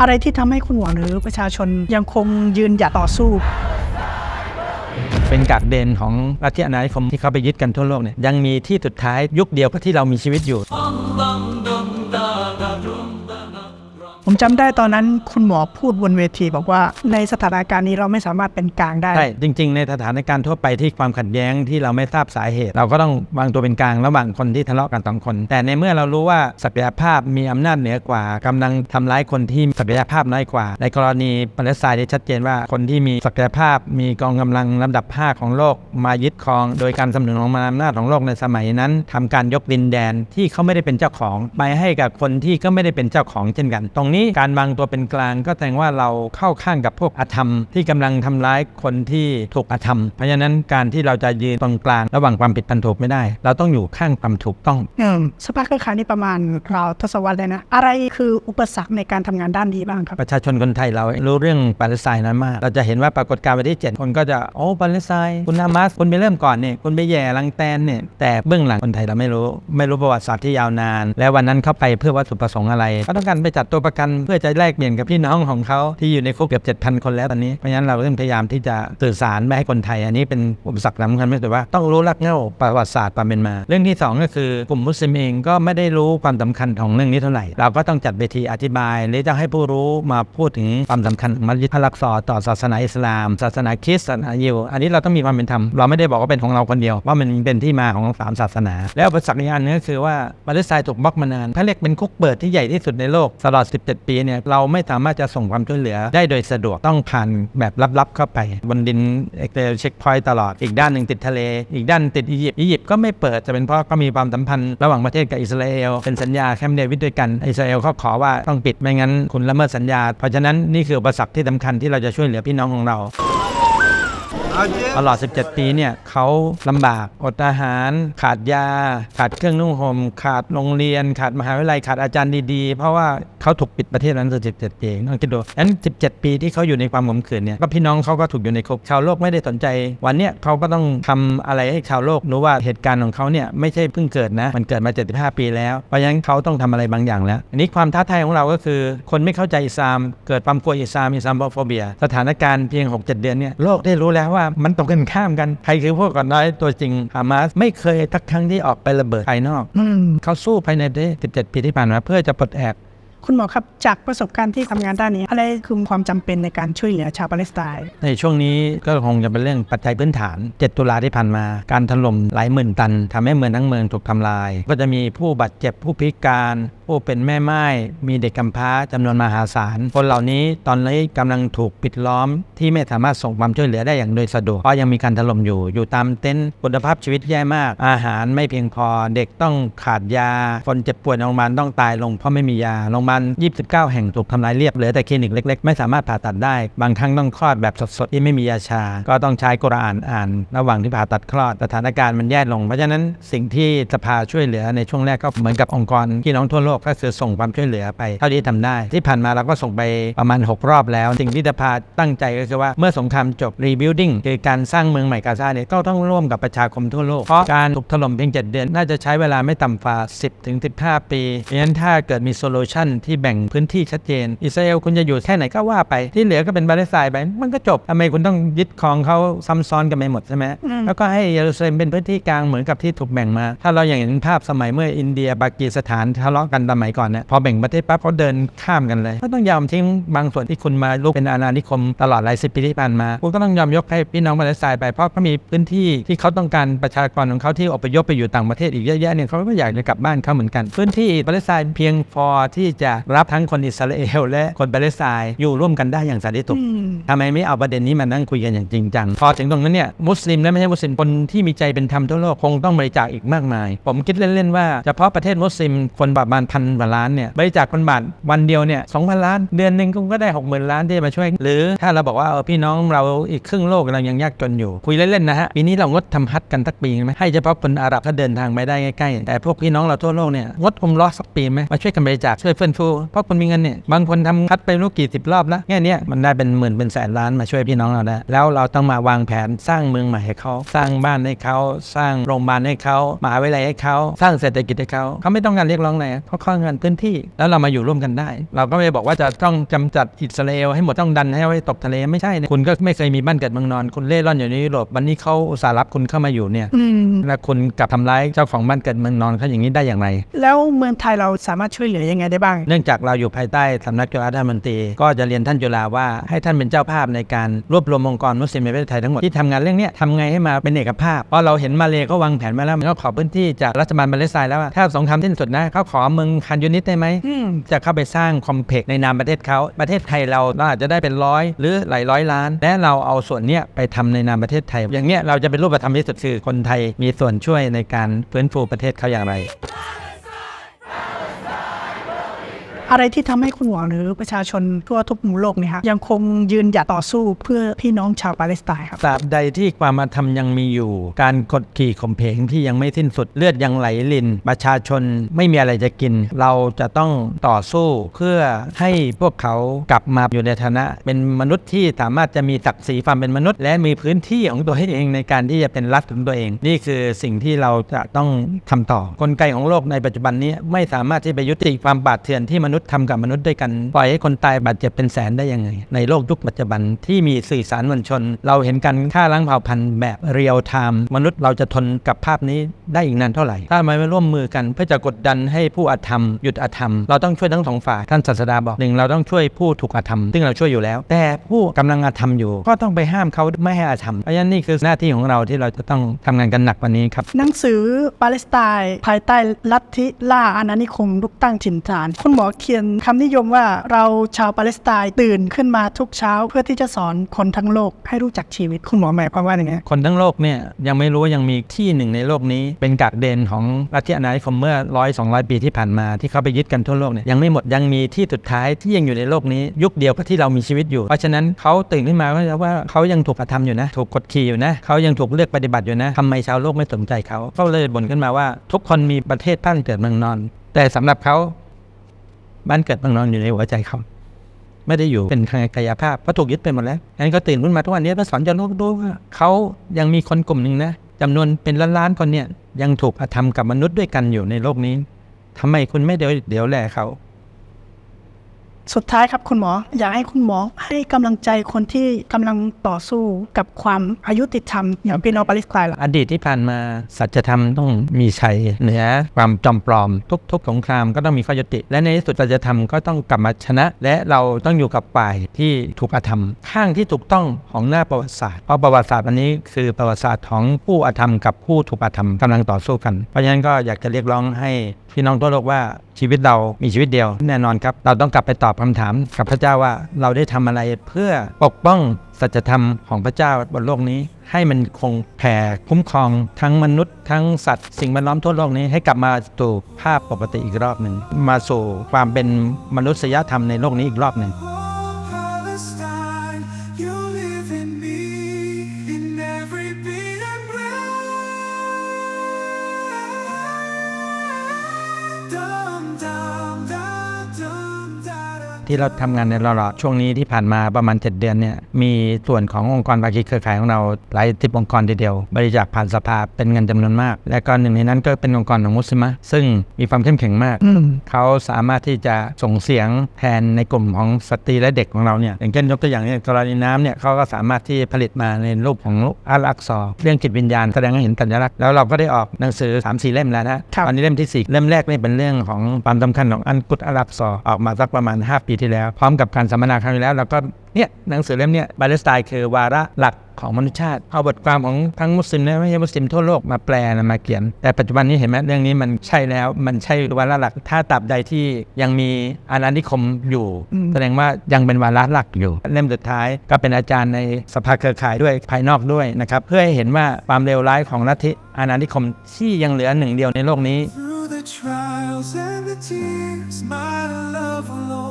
อะไรที่ทำให้คุณหวงหรือประชาชนยังคงยืนหยัดต่อสู้ เป็นกากเด่นของรัฐอาณานิคมที่เขาไปยึดกันทั่วโลกเนี่ยยังมีที่สุดท้ายยุคเดียวก็ที่เรามีชีวิตอยู่ ผมจำได้ตอนนั้นคุณหมอพูดบนเวทีบอกว่าในสถานการณ์นี้เราไม่สามารถเป็นกลางได้ ใช่ จริง ๆ ในสถานการณ์ทั่วไปที่ความขัดแย้งที่เราไม่ทราบสาเหตุ เราก็ต้องวางตัวเป็นกลางระหว่างคนที่ทะเลาะกันสองคน แต่ในเมื่อเรารู้ว่าศักยภาพมีอำนาจเหนือกว่ากำลังทำร้ายคนที่ศักยภาพน้อยกว่า ในกรณีปาเลสไตน์เนี่ยชัดเจนว่าคนที่มีศักยภาพมีกองกำลังลำดับ 5 ของโลกมายึดครอง โดยการสนับสนุนของอำนาจของโลกในสมัยนั้นทำการยกดินแดนที่เขาไม่ได้เป็นเจ้าของไปให้กับคนที่ก็ไม่ได้เป็นเจ้าของเช่นกันตรงนี้การวางตัวเป็นกลางก็แสดงว่าเราเข้าข้างกับพวกอธรรม ที่กำลังทำร้ายคนที่ถูกอธรรม เพราะฉะนั้นการที่เราจะยืนตรงกลางระหว่างความผิดพันถูกไม่ได้ เราต้องอยู่ข้างความถูกต้องเออสภาพเครือข่ายนี่ประมาณราวทศวรรษเลยนะ อะไรคืออุปสรรคในการทำงานด้านนี้บ้างครับ ประชาชนคนไทยเรารู้เรื่องปาเลสไตน์นั้นมาก เราจะเห็นว่าปรากฏการณ์วันที่ 7 คนก็จะโอ้ปาเลสไตน์คุณนามัสคุณไปเริ่มก่อนเนี่ยคุณไปแย่ลังแตนเนี่ยแต่เบื้องหลังคนไทยเราไม่รู้ ไม่รู้ประวัติศาสตร์ที่ยาวนาน และวันนั้นเข้าไปเพื่อวัตถุประสงค์อะไร ก็ต้องการไปจัดตัวประกันเพื่อจะแลกเปลี่ยนกับพี่น้องของเขาที่อยู่ในคุกเกือบ7,000 คนแล้วตอนนี้เพราะฉะนั้นเราต้องพยายามที่จะสื่อสารไม่ให้คนไทย อันนี้เป็นอุปสรรคสำคัญไม่แต่ว่าต้องรู้รักเง้าประวัติศาสตร์ความเป็นมา เรื่องที่สองก็คือกลุ่มมุสลิมเองก็ไม่ได้รู้ความสำคัญของเรื่องนี้เท่าไหร่ เราก็ต้องจัดเวทีอธิบายหรือจะให้ผู้รู้มาพูดถึงความสำคัญมัสยิดพลักษอต่อศาสนาอิสลาม ศาสนาคริสต์ศาสนายิวอันนี้เราต้องมีความเป็นธรรมเราไม่ได้บอกว่าเป็นของเราคนเดียวว่ามันเป็นที่มาของสามศาสนา แล้วอุปสรรคอีกอันนึงก็คือว่าปาเลสไตน์ถูกบล็อกมานานถ้าเรียกเป็นคุกเปิดที่ใหญ่ที่สุดในโลกตลอด7 ปีเนี่ยเราไม่สามารถจะส่งความช่วยเหลือได้โดยสะดวกต้องผ่านแบบลับๆเข้าไป บนดินเอ็กเเช็คพอยต์ตลอดอีกด้านหนึ่งติดทะเล อีกด้านติดอียิปต์อียิปต์ก็ไม่เปิดจะเป็นเพราะก็มีความสัมพันธ์ระหว่างประเทศกับอิสราเอลเป็นสัญญาแคมป์เดวิดด้วยกันอิสราเอลเขาขอว่าต้องปิดไม่งั้นคุณละเมิดสัญญา เพราะฉะนั้นนี่คืออุปสรรคที่สำคัญที่เราจะช่วยเหลือพี่น้องของเรา ตลอด 17 ปีเนี่ยเขาลำบากอดอาหาร ขาดยา ขาดเครื่องนุ่งห่มขาดโรงเรียน ขาดมหาวิทยาลัยขาดอาจารย์ดีๆ เพราะว่าเขาถูกปิดประเทศนั้นถึง17ปีน้องคิดดูงั้น17 ปีที่เขาอยู่ในความขมขื่นเนี่ยก็พี่น้องเขาก็ถูกอยู่ในคุกชาวโลกไม่ได้สนใจ วันเนี้ยเขาก็ต้องทำอะไรให้ชาวโลกรู้ว่าเหตุการณ์ของเขาเนี่ยไม่ใช่เพิ่งเกิดนะ มันเกิดมา 75 ปีแล้ว เพราะฉะนั้นเขาต้องทำอะไรบางอย่างแล้ว อันนี้ความท้าทายของเราก็คือ คนไม่เข้าใจอิสลาม เกิดความกลัวอิสลามอิสลามโฟเบีย สถานการณ์เพียง 6-7 เดือนเนี่ยโลกได้รู้แล้วว่ามันตรงกันข้ามกัน ใครคือพวกก่อนน้อยตัวจริงฮามาสไม่เคยทักครั้งที่ออกไประเบิดภายนอกอืมเขาสู้ภายในประเทศ17 ปีที่ผ่านมาเพื่อจะปลดแอกคุณหมอครับ จากประสบการณ์ที่ทำงานด้านนี้ อะไรคือความจำเป็นในการช่วยเหลือชาวปาเลสไตน์ในช่วงนี้ก็คงจะเป็นเรื่องปัจจัยพื้นฐาน 7 ตุลาที่ผ่านมา การถล่มหลายหมื่นตันทำให้เมืองทั้งเมืองถูกทำลาย ก็จะมีผู้บาดเจ็บผู้พิการ ผู้เป็นแม่ไม้มีเด็กกำพร้าจำนวนมหาศาล คนเหล่านี้ตอนนี้กำลังถูกปิดล้อม ที่ไม่สามารถส่งความช่วยเหลือได้อย่างโดยสะดวกเพราะยังมีการถล่มอยู่อยู่ตามเต็นท์คุณภาพชีวิตแย่มาก อาหารไม่เพียงพอเด็กต้องขาดยา คนเจ็บป่วยในโรงพยาบาลต้องตายลงเพราะไม่มียาโรงพยาบาล29 แห่งถูกทำลายเรียบเหลือแต่คลินิกเล็ก ๆ ไม่สามารถผ่าตัดได้ บางครั้งต้องคลอดแบบสดๆที่ไม่มียาชา ก็ต้องใช้กุรอานอ่าน ระหว่างที่ผ่าตัดคลอดสถานการณ์มันแย่ลง เพราะฉะนั้นสิ่งที่สภาช่วยเหลือในช่วงแรกก็เหมือนกับองค์กรพี่น้องทั่วโลกก็คือส่งความช่วยเหลือไป เท่าที่ทำได้ ที่ผ่านมาเราก็ส่งไปประมาณ 6 รอบแล้ว สิ่งที่สภาตั้งใจก็คือว่าเมื่อสงครามจบ rebuilding คือการสร้างเมืองใหม่กาซาเนี่ยก็ต้องร่วมกับประชาคมทั่วโลก เพราะการถูกถล่มเพียง 7 เดือน น่าจะใช้เวลาไม่ต่ำกว่า10ถึง15 ปีเพราะฉะนั้นถ้าเกิดมีโซลูชันที่แบ่งพื้นที่ชัดเจน อิสราเอลคุณจะอยู่แค่ไหนก็ว่าไป ที่เหลือก็เป็นบาเลสไตน์ไป มันก็จบทำไมคุณต้องยึดครองเขาซ้ำซ้อนกันไปหมดใช่ไหมอืมแล้วก็ให้เยรูซาเล็มเป็นพื้นที่กลางเหมือนกับที่ถูกแบ่งมา ถ้าเราอย่างเห็นภาพสมัยเมื่ออินเดียปากีสถานทะเลาะกันสมัยก่อนเนี่ยพอแบ่งประเทศปั๊บเขาเดินข้ามกันเลยก็ต้องยอมทิ้งบางส่วนที่คุณมาลุกเป็นอาณานิคมตลอดหลายสิบปีที่ผ่านมาคุณก็ต้องยอมยกให้พี่น้องปาเลสไตน์ไปเพราะเขามีพื้นที่ที่เขาต้องการประชากรของเขาที่อพยพไปอยู่ต่างประเทศอีกเยอะแยะเนี่ยเขาก็อยากจะกลับบ้านเขาเหมือนกัน พื้นที่ปาเลสไตน์เพียงพอที่จะรับทั้งคนอิสราเอล และคนปาเลสไตน์อยู่ร่วมกันได้อย่างสันติสุขอืมทำไมไม่เอาประเด็นนี้มานั่งคุยกันอย่างจริงจังพอถึงตรงนั้นเนี่ยมุสลิมและไม่ใช่มุสลิมคนที่มีใจเป็นธรรมทั่วโลกคงต้องบริจาคอีกมากมาย ผมคิดเล่นๆว่าเฉพาะประเทศมุสลิมคนประมาณพันกว่าล้านเนี่ยบริจาคคนบาทวันเดียวเนี่ยสองพันล้าน เดือนหนึ่งก็ได้หกหมื่นล้านที่จะมาช่วย หรือถ้าเราบอกว่าเออพี่น้องเราอีกครึ่งโลกเรายังยากจนอยู่ คุยเล่นๆนะฮะปีนี้เรางดทำฮัทกันสักปีไหมให้เฉพาะคนอาหรับเขาเดินทางไปได้ใกล้ๆแต่พวกพี่น้องเราทั่วโลกเนี่ยงดอุมเรอสักปีไหมมาช่วยกันบริจาคช่วยเฟื่องฟูเพราะคนมีเงินเนี่ยบางคนทำฮัทไปรู้กี่สิบรอบแล้วแค่เนี้ยมันได้เป็นหมื่นเป็นแสนล้านมาช่วยพี่น้องเราได้แล้วเราต้องมาวางแผนสร้างเมืองใหม่ให้เขาสร้างบ้านให้เขาสร้างโรงพยาบาลให้เขามหาวิทยาลัยให้เขาสร้างเศรษฐกิจให้เขาเขาไม่ต้องการเรียกร้องอะไรเพราะเขาข้องกันพื้นที่ แล้วเรามาอยู่ร่วมกันได้ เราก็ไม่ได้บอกว่าจะต้องกำจัดอิสราเอลให้หมดต้องดันให้ไว้ตกทะเลไม่ใช่นะคุณก็ไม่เคยมีบ้านเกิดเมืองนอน คุณเล่ร่อนอยู่ในยุโรปวันนี้เขาอุตส่าห์รับคุณเข้ามาอยู่เนี่ยอืมแล้วคุณกลับทำร้ายเจ้าของบ้านเกิดเมืองนอนเขาอย่างนี้ได้อย่างไร แล้วเมืองไทยเราสามารถช่วยเหลือยังไงได้บ้าง เนื่องจากเราอยู่ภายใต้สำนักจุฬาธิมนตรีก็จะเรียนท่านจุฬาว่าให้ท่านเป็นเจ้าภาพในการรวบรวมองค์กรมุสลิมในประเทศไทยทั้งหมดที่ทำงานเรื่องเนี้ยทำไงให้มาเป็นเอกภาพเพราะเราเห็นมาเลก็วางแผนมาแล้วมันก็ขอพื้นที่จากรัฐบาลมาเลเซียแล้วว่าถ้าสงครามสิ้นสุดนะเขาขอเมืองคันยูนิตได้ไหมอืมจะเข้าไปสร้างคอมเพล็กซ์ในนามประเทศเขาประเทศไทยเราเราอาจจะได้เป็นร้อยหรือหลายร้อยล้าน และเราเอาส่วนเนี้ยไปทำในนามประเทศไทย อย่างเนี้ยเราจะเป็นรูปธรรมที่สุดคือคนไทยมีส่วนช่วยในการฟื้นฟูประเทศเขาอย่างไร อะไรที่ทำให้คุณหมอหรือประชาชนทั่วทุกมุมโลกเนี่ยครับยังคงยืนหยัดต่อสู้เพื่อพี่น้องชาวปาเลสไตน์ครับตราบใดที่ความมาทำยังมีอยู่ การกดขี่ข่มเพงที่ยังไม่สิ้นสุดเลือดยังไหลลิน ประชาชนไม่มีอะไรจะกิน เราจะต้องต่อสู้เพื่อให้พวกเขากลับมาอยู่ในฐานะ เป็นมนุษย์ที่สามารถจะมีศักดิ์ศรีความเป็นมนุษย์ และมีพื้นที่ของตัวเองในการที่จะเป็นรัฐของตัวเอง นี่คือสิ่งที่เราจะต้องทำต่อกลไกของโลกในปัจจุบันนี้ไม่สามารถที่ไปยุติความบาดเถื่อนที่มนุษย์ทำกับมนุษย์ด้วยกัน ปล่อยให้คนตายบาดเจ็บเป็นแสนได้ยังไง ในโลกยุคปัจจุบันที่มีสื่อสารมวลชน เราเห็นการฆ่าล้างเผ่าพันธุ์แบบเรียลไทม์มนุษย์เราจะทนกับภาพนี้ได้อีกนานเท่าไหร่ ถ้าไม่ร่วมมือกันเพื่อจะกดดันให้ผู้อาธรรมหยุดอาธรรม เราต้องช่วยทั้งสองฝ่ายท่านศาสดาบอกหนึ่งเราต้องช่วยผู้ถูกอาธรรม ซึ่งเราช่วยอยู่แล้ว แต่ผู้กำลังอาธรรมอยู่ ก็ต้องไปห้ามเขาไม่ให้อาธรรมเพราะฉะนั้นนี่คือหน้าที่ของเราที่เราจะต้องทำงานกันหนักกวันนี้ครับหนังสือปาเลสไตน์ภายใต้ลัทธิล่าอาณานิคมลุกตั้งถิ่นฐาน คุณหมอเขียนคำนิยมว่าเราชาวปาเลสไตน์ตื่นขึ้นมาทุกเช้า เพื่อที่จะสอนคนทั้งโลกให้รู้จักชีวิตคุณหมอหมายความว่าอย่างไงคนทั้งโลกเนี่ยยังไม่รู้ว่ายังมีที่หนึ่งในโลกนี้ เป็นกากเดนของรัฐที่อาณานิคมเมื่อร้อยสองร้อยปีที่ผ่านมาที่เขาไปยึดกันทั่วโลกเนี่ยยังไม่หมดยังมีที่สุดท้ายที่ยังอยู่ในโลกนี้ ยุคเดียวกับที่เรามีชีวิตอยู่ เพราะฉะนั้นเขาตื่นขึ้นมาก็จะว่าเขายังถูกกระทำอยู่นะ ถูกกดขี่อยู่นะเขายังถูกเลือกปฏิบัติอยู่นะทำไมชาวโลกไม่สนใจเขาก็เลยบ่นขึ้นมาว่า ทุกคนมีประเทศบ้านเกิดเมืองนอน แต่สำหรับเขา บ้านเกิดเมืองนอนอยู่ในหัวใจเขาไม่ได้อยู่เป็นทางกายภาพเพราะถูกยึดไปหมดแล้วงั้นก็ตื่นขึ้นมาทุกวันนี้มาสอนจะรู้ด้ว่าเขายังมีคนกลุ่มหนึ่งนะจำนวนเป็นล้านๆคนเนี่ยยังถูกอธรรมกับมนุษย์ด้วยกันอยู่ในโลกนี้ทำไมคุณไม่เดี๋ยวเดี๋ยวแลเขา สุดท้ายครับคุณหมอ อยากให้คุณหมอให้กำลังใจคนที่กำลังต่อสู้กับความอายุติธรรมอย่างพี่น้องปาเลสไตน์ล่ะอดีตที่ผ่านมาสัจธรรมต้องมีชัยเหนือความจอมปลอม ทุกๆสงครามก็ต้องมีข้อยุติ และในที่สุดสัจธรรมก็ต้องกลับมาชนะ และเราต้องอยู่กับฝ่ายที่ถูกอธรรมข้างที่ถูกต้องของหน้าประวัติศาสตร์เพราะประวัติศาสตร์อันนี้คือประวัติศาสตร์ของผู้อธรรมกับผู้ถูกอธรรมกำลังต่อสู้กัน เพราะฉะนั้นก็อยากจะเรียกร้องให้พี่น้องทั่วโลกว่าชีวิตเรามีชีวิตเดียว แน่นอนครับ เราต้องกลับไปตอบคำถามกับพระเจ้าว่าเราได้ทำอะไรเพื่อปกป้องสัจธรรมของพระเจ้าบนโลกนี้ ให้มันคงแผ่คุ้มครองทั้งมนุษย์ ทั้งสัตว์สิ่งแวดล้อมทั่วโลกนี้ให้กลับมาสู่ภาพปกติอีกรอบหนึ่งมาสู่ความเป็นมนุษยธรรมในโลกนี้อีกรอบหนึ่ง down. ที่เราทำงานในตลอดช่วงนี้ที่ผ่านมาประมาณ 7 เดือนเนี่ยมีส่วนขององค์กรภาคีเครือข่ายของเราหลายสิบองค์กรทีเดียว บริจาคผ่านสภาเป็นเงินจำนวนมาก และก็หนึ่งในนั้นก็เป็นองค์กรของมุสลิมะซึ่งมีความเข้มแข็งมากอืมเขาสามารถที่จะส่งเสียงแทนในกลุ่มของสตรีและเด็กของเราเนี่ยอย่างเช่นยกตัวอย่างเนี่ยกรณีน้ำเนี่ยเขาก็สามารถที่ผลิตมาในรูปของอัลอักซอเรื่องจิตวิญญาณแสดงให้เห็นสัญลักษณ์แล้วเราก็ได้ออกหนังสือ3ามสี่เล่มแล้วนะครับตอนนี้เล่มที่สี่เล่มแรกนี่เป็นเรื่องของความสำคัญของอันกุตอัลอักซอออกมาสักประมาณ 5 ปีที่แล้ว พร้อมกับการสัมมนาครั้งที่แล้วเราก็เนี่ยหนังสือเล่มเนี่ยบาเลสไตน์คือวาระหลักของมนุษยชาติ เอาบทความของทั้งมุสลิมและไม่ใช่มุสลิมทั่วโลกมาแปลนะมาเขียน แต่ปัจจุบันนี้เห็นไหมเรื่องนี้มันใช่แล้วมันใช่วาระหลัก ถ้าตราบใดที่ยังมีอาณานิคมอยู่อืมแสดงว่ายังเป็นวาระหลักอยู่ เล่มสุดท้ายก็เป็นอาจารย์ในสภาเครือข่ายด้วยภายนอกด้วยนะครับเพื่อให้เห็นว่าความเลวร้ายของลัทธิอาณานิคมที่ยังเหลือหนึ่งเดียวในโลกนี้ Through the trials and the tears, my love will